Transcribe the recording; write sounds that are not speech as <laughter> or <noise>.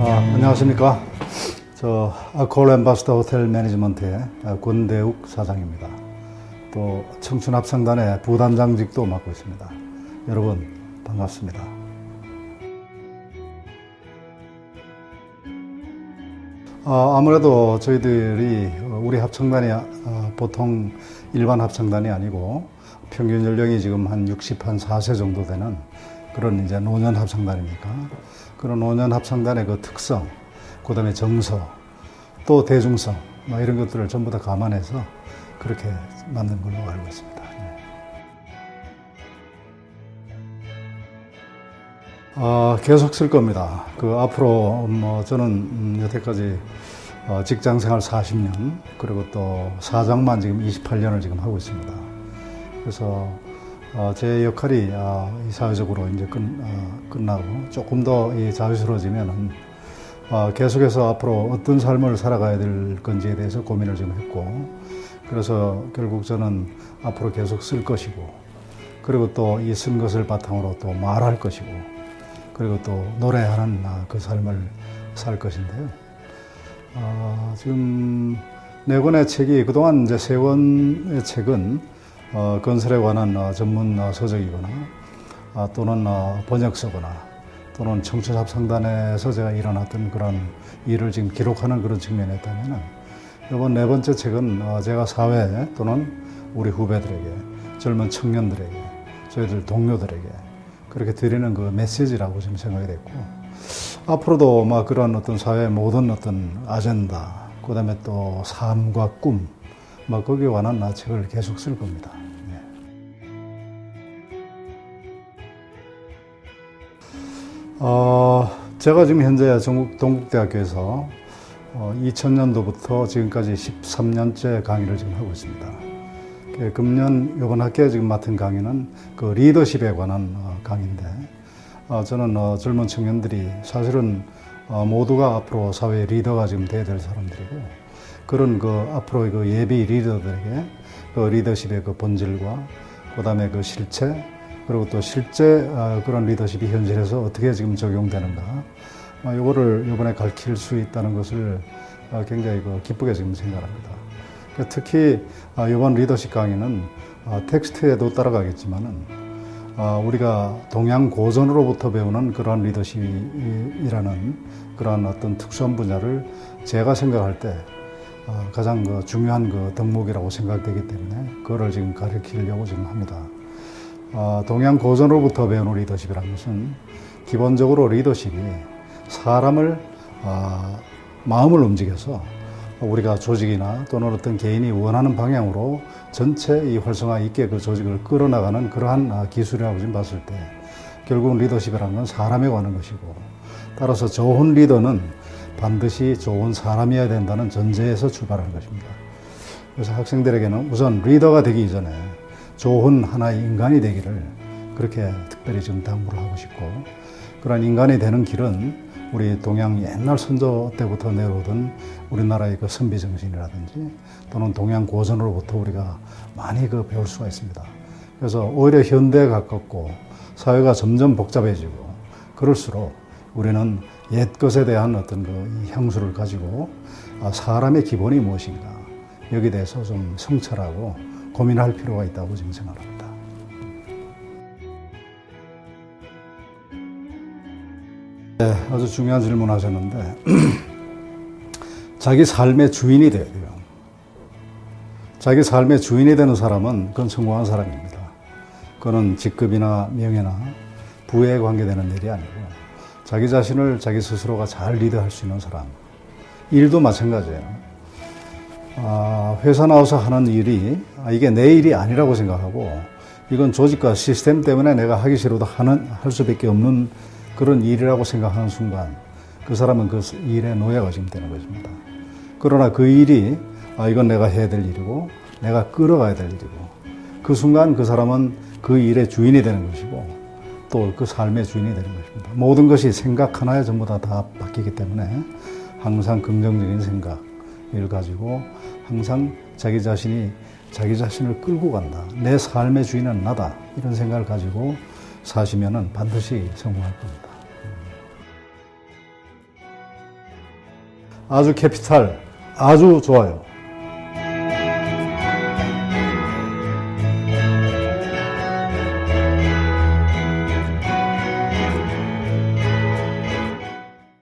안녕하십니까. 저 아콜 엠바스터 호텔 매니지먼트의 권대욱 사장입니다. 또 청춘 합창단의 부단장직도 맡고 있습니다. 여러분 반갑습니다. 아, 아무래도 저희들이 어, 우리 합창단이 아, 보통 일반 합창단이 아니고 평균 연령이 지금 한 60, 한 4세 정도 되는 그런 이제 노년 합창단이니까 그런 노년 합창단의 그 특성, 그 다음에 정서, 또 대중성, 뭐 이런 것들을 전부 다 감안해서 그렇게 만든 걸로 알고 있습니다. 예. 어, 계속 쓸 겁니다. 그 앞으로 뭐 저는 음, 여태까지 어, 직장 생활 40년 그리고 또 사장만 지금 28년을 지금 하고 있습니다. 그래서 어, 제 역할이 어, 이 사회적으로 이제 끝, 어, 끝나고 조금 더 어, 계속해서 앞으로 어떤 삶을 살아가야 될 건지에 대해서 고민을 좀 했고 그래서 결국 저는 앞으로 계속 쓸 것이고 그리고 또 이 쓴 것을 바탕으로 또 말할 것이고 그리고 또 노래하는 아, 그 삶을 살 것인데요. 어, 지금 네 권의 책이 그동안 이제 세 권의 책은 어, 건설에 관한 어, 전문 어, 서적이거나 아, 또는 어, 번역서거나 또는 청춘합상단에서 제가 일어났던 그런 일을 지금 기록하는 그런 측면에 있다면은 이번 네 번째 책은 어, 제가 사회 또는 우리 후배들에게 젊은 청년들에게 저희들 동료들에게 그렇게 드리는 그 메시지라고 지금 생각이 됐고 앞으로도 막 그런 어떤 사회의 모든 어떤 아젠다 그다음에 또 삶과 꿈 막 거기에 관한 나 책을 계속 쓸 겁니다. 네. 어, 제가 지금 현재 전국 동국대학교에서 어, 2000년도부터 지금까지 13년째 강의를 지금 하고 있습니다. 그 금년 이번 학기에 지금 맡은 강의는 그 리더십에 관한 어, 강의인데 어, 저는 어, 젊은 청년들이 사실은 어, 모두가 앞으로 사회의 리더가 지금 돼야 될 사람들이고 그런 그 앞으로 그 예비 리더들에게 그 리더십의 그 본질과 그다음에 그 실체 그리고 또 실제 어, 그런 리더십이 현실에서 어떻게 지금 적용되는가 어, 요거를 이번에 가르칠 수 있다는 것을 어, 굉장히 그 기쁘게 지금 생각합니다. 그 특히 어, 이번 리더십 강의는 어, 텍스트에도 따라가겠지만은 어, 우리가 동양 고전으로부터 배우는 그러한 리더십이라는 그러한 어떤 특수한 분야를 제가 생각할 때 어, 가장 그 중요한 그 덕목이라고 생각되기 때문에 그거를 지금 가르치려고 지금 합니다. 어, 동양 고전으로부터 배우는 리더십이라는 것은 기본적으로 리더십이 사람을 어, 마음을 움직여서 우리가 조직이나 또는 어떤 개인이 원하는 방향으로 전체 이 활성화 있게 그 조직을 끌어나가는 그러한 아, 기술이라고 지금 봤을 때 결국은 리더십이라는 건 사람에 관한 것이고 따라서 좋은 리더는 반드시 좋은 사람이어야 된다는 전제에서 출발하는 것입니다. 그래서 학생들에게는 우선 리더가 되기 이전에 좋은 하나의 인간이 되기를 그렇게 특별히 지금 당부를 하고 싶고 그런 인간이 되는 길은 우리 동양 옛날 선조 때부터 내려오던 우리나라의 그 선비 정신이라든지 또는 동양 고전으로부터 우리가 많이 그 배울 수가 있습니다. 그래서 오히려 현대에 가깝고 사회가 점점 복잡해지고 그럴수록 우리는 옛 것에 대한 어떤 그이 향수를 가지고 아, 사람의 기본이 무엇인가 여기에 대해서 좀 성찰하고 고민할 필요가 있다고 지금 생각합니다. 네, 아주 중요한 질문 하셨는데 <clears throat> 자기 삶의 주인이 돼야 돼요. 자기 삶의 주인이 되는 사람은 그건 성공한 사람입니다. 그거는 직급이나 명예나 부에 관계되는 일이 아니고 자기 자신을 자기 스스로가 잘 리드할 수 있는 사람. 일도 마찬가지예요. 아, 회사 나와서 하는 일이 아, 이게 내 일이 아니라고 생각하고 이건 조직과 시스템 때문에 내가 하기 싫어도 하는 할 수밖에 없는 그런 일이라고 생각하는 순간 그 사람은 그 일의 노예가 지금 되는 것입니다. 그러나 그 일이 아, 이건 내가 해야 될 일이고 내가 끌어가야 될 일이고 그 순간 그 사람은 그 일의 주인이 되는 것이고 또 그 삶의 주인이 되는 것입니다. 모든 것이 생각 하나에 전부 다, 다 바뀌기 때문에 항상 긍정적인 생각을 가지고 항상 자기 자신이 자기 자신을 끌고 간다. 내 삶의 주인은 나다. 이런 생각을 가지고 사시면은 반드시 성공할 겁니다. 아주 캐피탈 아주 좋아요.